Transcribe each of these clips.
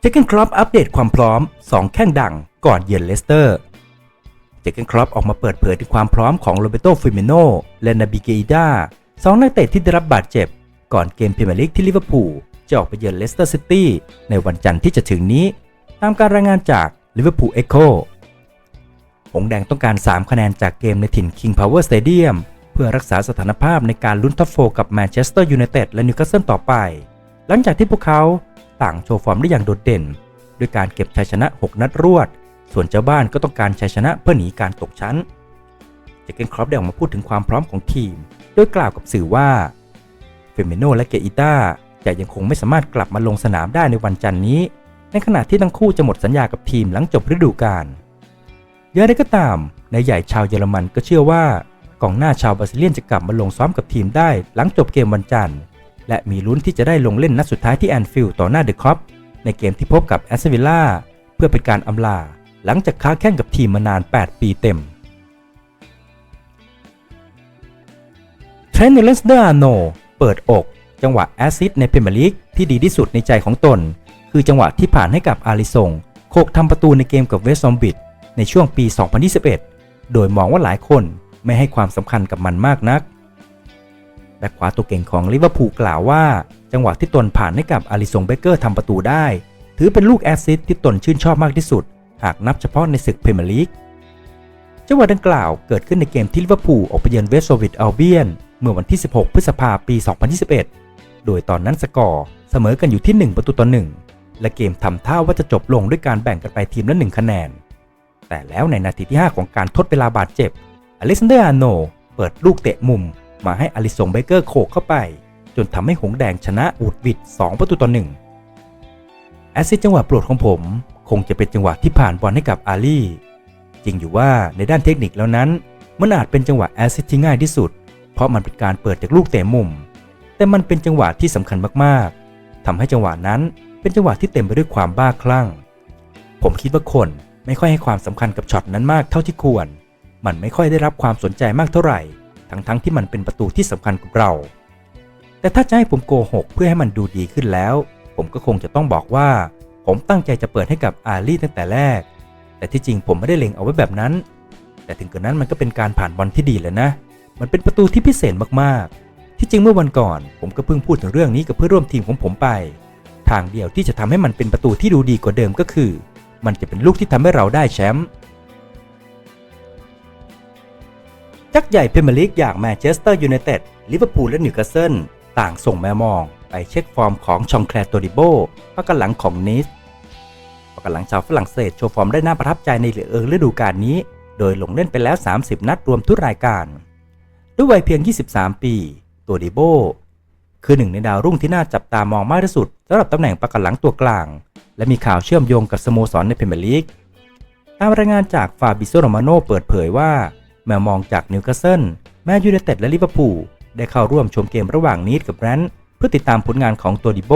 เจเกนครอปอัปเดตความพร้อม 2 แข้งดังก่อนเยือนเลสเตอร์ เจเกนครอปออกมาเปิดเผยถึงความพร้อมของโรเบโตฟิเมโนและนาบิเกอิดาสองนักเตะที่ได้รับบาดเจ็บ ก่อนเกมพรีเมียร์ลีกที่ลิเวอร์พูลจะออกไปเยือนเลสเตอร์ซิตี้ในวันจันทร์ที่จะถึงนี้ ตามการรายงานจากลิเวอร์พูลเอ็กโคหงแดงต้องการ 3 คะแนนจากเกมในถิ่น King Power Stadium เพื่อรักษาสถานภาพในการลุ้นท็อปโฟกับแมนเชสเตอร์ยูไนเต็ดและนิวคาสเซิลต่อไป หลังจากที่พวกเขา ต่างโชว์ฟอร์มได้อย่างโดดเด่น ด้วยการเก็บชัยชนะ 6 นัดรวด ส่วนเจ้าบ้านก็ต้องการชัยชนะเพื่อหนีการตกชั้น เจเกนครอปได้ออกมาพูดถึงความพร้อมของทีม โดยกล่าวกับสื่อว่า เฟเมโนและเกอิต้าจะยังคงไม่สามารถกลับมาลงสนามได้ในวันจันทร์นี้ ในขณะที่ทั้งคู่จะหมดสัญญากับทีมหลังจบฤดูกาลอย่างไรก็ตามนายใหญ่ชาวเยอรมันก็เชื่อว่ากองหน้าชาวบราซิเลียนจะกลับมาลงซ้อมกับทีมได้หลังจบเกมวันจันทร์ และมีลุ้นที่จะได้ลงเล่นนัดสุดท้ายที่แอนฟิลด์ต่อหน้าเดอะคอปในเกมที่พบกับแอสตันวิลล่าเพื่อเป็นการอำลา หลังจากค้าแข่งกับทีมมานาน 8 ปีเต็มเทรนต์เลสเดอร์อาโนเปิดอก จังหวะแอซิดในพรีเมียร์ลีกที่ดีที่สุดในใจของตน คือจังหวะที่ผ่านให้กับอาริซงโคกทำประตูในเกมกับเวสต์ซอมบิดในช่วงปี 2021 โดยมองว่าหลายคนไม่ให้ความสำคัญกับมันมากนัก แบ็คขวาตัวเก่งของลิเวอร์พูลกล่าวว่า จังหวะที่ตนผ่านให้กับอาริซงเบเกอร์ทำประตูได้ ถือเป็นลูกแอสซิสที่ตนชื่นชอบมากที่สุด หากนับเฉพาะในศึกพรีเมียร์ลีกจังหวะดังกล่าวเกิดขึ้นในเกมที่ลิเวอร์พูลออกไปเยือนเวสต์ซอวิตอัลเบียนเมื่อวันที่ 16 พฤษภาคมปี 2021 โดยตอนนั้นสกอร์เสมอกันอยู่ที่ 1 ประตูต่อ 1 และเกมทำท่าว่าจะจบลงด้วยการแบ่งกันไปทีมละ 1 คะแนน แต่แล้วในนาทีที่ 5 ของการทดเวลาบาดเจ็บอเล็กซานเดอร์อาร์โนเปิดลูกเตะมุม มาให้อลิสงเบเกอร์โขกเข้าไป จนทำให้หงส์แดงชนะอูดวิด2ประตูต่อ1แอซิสจังหวะโปรดของผม คงจะเป็นจังหวะที่ผ่านบอลให้กับอาลีจริงอยู่ว่าในด้านเทคนิคแล้วนั้นมันอาจเป็นจังหวะแอซิสที่ง่ายที่สุด เพราะมันเป็นการเปิดจากลูกเตะมุม แต่มันเป็นจังหวะที่สำคัญมากๆทำให้จังหวะนั้นเป็นจังหวะที่เต็มไปด้วยความบ้าคลั่ง ผมคิดว่าคนไม่ค่อยให้ความสำคัญกับช็อตนั้นมากเท่าที่ควร มันไม่ค่อยได้รับความสนใจมากเท่าไหร่ ทั้งๆทที่มันเป็นประตูที่สำคัญกับเรา แต่ถ้าจะให้ผมโกหกเพื่อให้มันดูดีขึ้นแล้ว ผมก็คงจะต้องบอกว่า ผมตั้งใจจะเปิดให้กับอาลีตั้งแต่แรก แต่ที่จริงผมไม่ได้เล็งเอาไว้แบบนั้น แต่ถึงกระนั้นมันก็เป็นการผ่านบอลที่ดีเลยนะ มันเป็นประตูที่พิเศษมากๆ ที่จริงเมื่อวันก่อน ผมก็เพิ่งพูดถึงเรื่องนี้กับเพื่อนร่วมทีมของผมไป ทางเดียวที่จะทำให้มันเป็นประตูที่ดูดีกว่าเดิมก็คือ มันจะเป็นลูกที่ทำให้เราได้แชมป์ ยักษ์ใหญ่พรีเมียร์ลีกอย่างแมนเชสเตอร์ยูไนเต็ด ลิเวอร์พูลและนิวคาสเซิลต่างส่งแมวมอง ไปเช็คฟอร์มของชองแคลร์โตดิโบพักกันหลังของนิสพักกันหลังชาวฝรั่งเศสโชว์ฟอร์มได้น่าประทับใจในเหลือเอิงฤดูกาลนี้ โดยลงเล่นไปแล้ว 30 นัดรวมทุกรายการ ด้วยวัยเพียง 23 ปีตัวดิโบคือหนึ่งในดาวรุ่งที่น่าจับตามองมากที่สุดสำหรับตำแหน่งประกันหลังตัวกลาง และมีข่าวเชื่อมโยงกับสโมสรในพรีเมียร์ลีก ตามรายงานจากฟาบิโซโรมาโนเปิดเผยว่า แมวมองจากนิวคาสเซิลแมนยูไนเต็ดและลิเวอร์พูลได้เข้าร่วมชมเกมระหว่างนีดกับแรนท์เพื่อติดตามผลงานของตัวดิโบ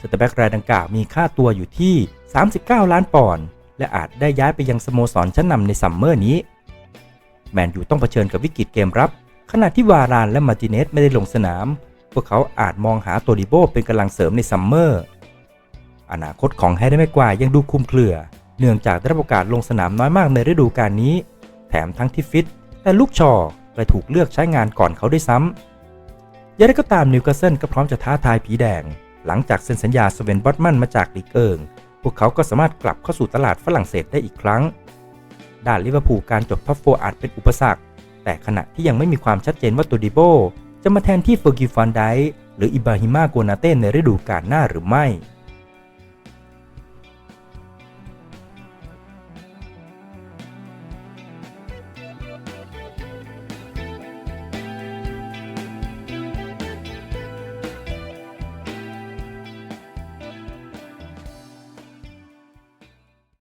สเตอร์แบ็กรายดังกล่าวมีค่าตัวอยู่ที่ 39 ล้านปอนด์และอาจได้ย้ายไปยังสโมสรชั้นนำในซัมเมอร์นี้ แมนยูต้องเผชิญกับวิกฤตเกมรับ ขณะที่วารานและมาติเนสไม่ได้ลงสนาม พวกเขาอาจมองหาตัวดิโบเป็นกำลังเสริมในซัมเมอร์ อนาคตของแฮร์รี่แม็กควายยังดูคลุมเครือ เนื่องจากได้รับโอกาสลงสนามน้อยมากในฤดูกาลนี้ แถมทั้งที่ฟิต แต่ลูกชอไปถูกเลือกใช้งานก่อนเขาด้วยซ้ำย่างไรก็ตามนิวคาสเซิลก็พร้อมจะท้าทายผีแดง หลังจากเซ็นสัญญาสเวนบอตมันมาจากลีกเอิง พวกเขาก็สามารถกลับเข้าสู่ตลาดฝรั่งเศสได้อีกครั้ง ด้านลิเวอร์พูลการจบท็อปโฟอาจเป็นอุปสรรค แต่ขณะที่ยังไม่มีความชัดเจนว่าตูดิโบจะมาแทนที่เฟอร์กิฟันไดหรืออิบราฮิมาโกนาเต้ในฤดูกาลหน้าหรือไม่